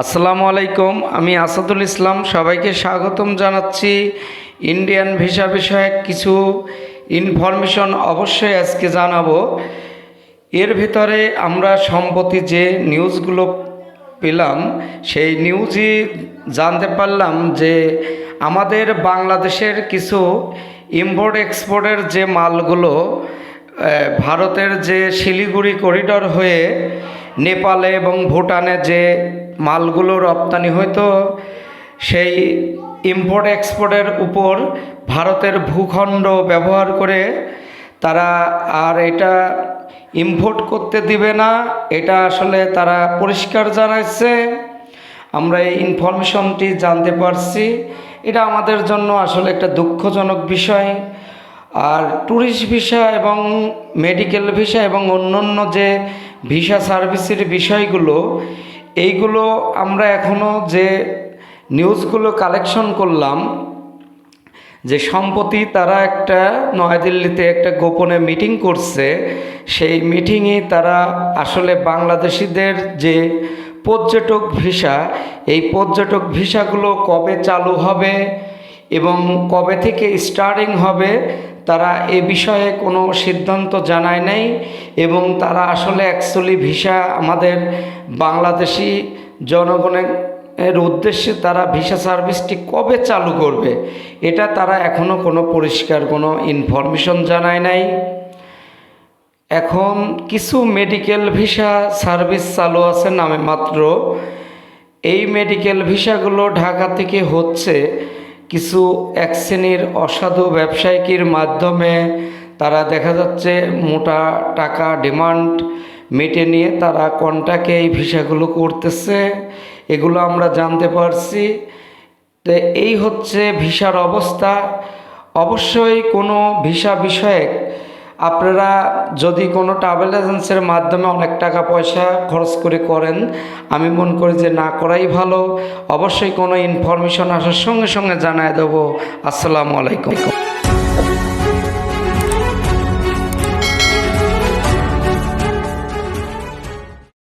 আসসালামু আলাইকুম, আমি আসাদুল ইসলাম, সবাইকে স্বাগতম জানাচ্ছি। ইন্ডিয়ান ভিসা বিষয়ক কিছু ইনফরমেশন অবশ্যই আজকে জানাব। এর ভিতরে আমরা সম্প্রতি যে নিউজগুলো পেলাম, সেই নিউজই জানতে পারলাম যে আমাদের বাংলাদেশের কিছু ইম্পোর্ট এক্সপোর্টের যে মালগুলো ভারতের যে শিলিগুড়ি করিডর হয়ে নেপালে এবং ভুটানে যে মালগুলো রপ্তানি হইতো, সেই ইম্পোর্ট এক্সপোর্টের উপর ভারতের ভূখণ্ড ব্যবহার করে তারা আর এটা ইম্পোর্ট করতে দিবে না, এটা আসলে তারা পরিষ্কার জানাচ্ছে আমরা এই ইনফরমেশনটি জানতে পারছি। এটা আমাদের জন্য আসলে একটা দুঃখজনক বিষয়। আর ট্যুরিস্ট ভিসা এবং মেডিকেল ভিসা এবং অন্যান্য যে ভিসা সার্ভিসের বিষয়গুলো এইগুলো আমরা এখনও যে নিউজগুলো কালেকশন করলাম, যে সম্প্রতি তারা একটা নয়াদিল্লিতে একটা গোপনে মিটিং করছে, সেই মিটিংয়ে তারা আসলে বাংলাদেশিদের যে পর্যটক ভিসা, এই পর্যটক ভিসাগুলো কবে চালু হবে এবং কবে থেকে স্টার্টিং হবে, তারা এ বিষয়ে কোনো সিদ্ধান্ত জানায় নাই এবং তারা আসলে অ্যাকচুয়ালি ভিসা আমাদের বাংলাদেশি জনগণের, এর উদ্দেশ্যে তারা ভিসা সার্ভিসটি কবে চালু করবে, এটা তারা এখনও কোনো পরিষ্কার কোনো ইনফরমেশন জানায় নাই। এখন কিছু মেডিকেল ভিসা সার্ভিস চালু আছে নামে মাত্র। এই মেডিকেল ভিসাগুলো ঢাকা থেকে হচ্ছে কিছু এক শ্রেণির অসাধু ব্যবসায়িকীর মাধ্যমে তারা দেখা যাচ্ছে মোটা টাকা ডিমান্ড মেটে নিয়ে তারা কন্টাকে এই ভিসাগুলো করতেছে। এগুলো আমরা জানতে পারছি। তো এই হচ্ছে ভিসার অবস্থা। অবশ্যই কোনো ভিসা বিষয়ক আপনারা যদি কোনো ট্রাভেল এজেন্সির মাধ্যমে অনেক টাকা পয়সা খরচ করে করেন, আমি মনে করি যে না করাই ভালো। অবশ্যই কোনো ইনফরমেশন আসার সঙ্গে সঙ্গে জানায় দেবো। আসসালামু আলাইকুম।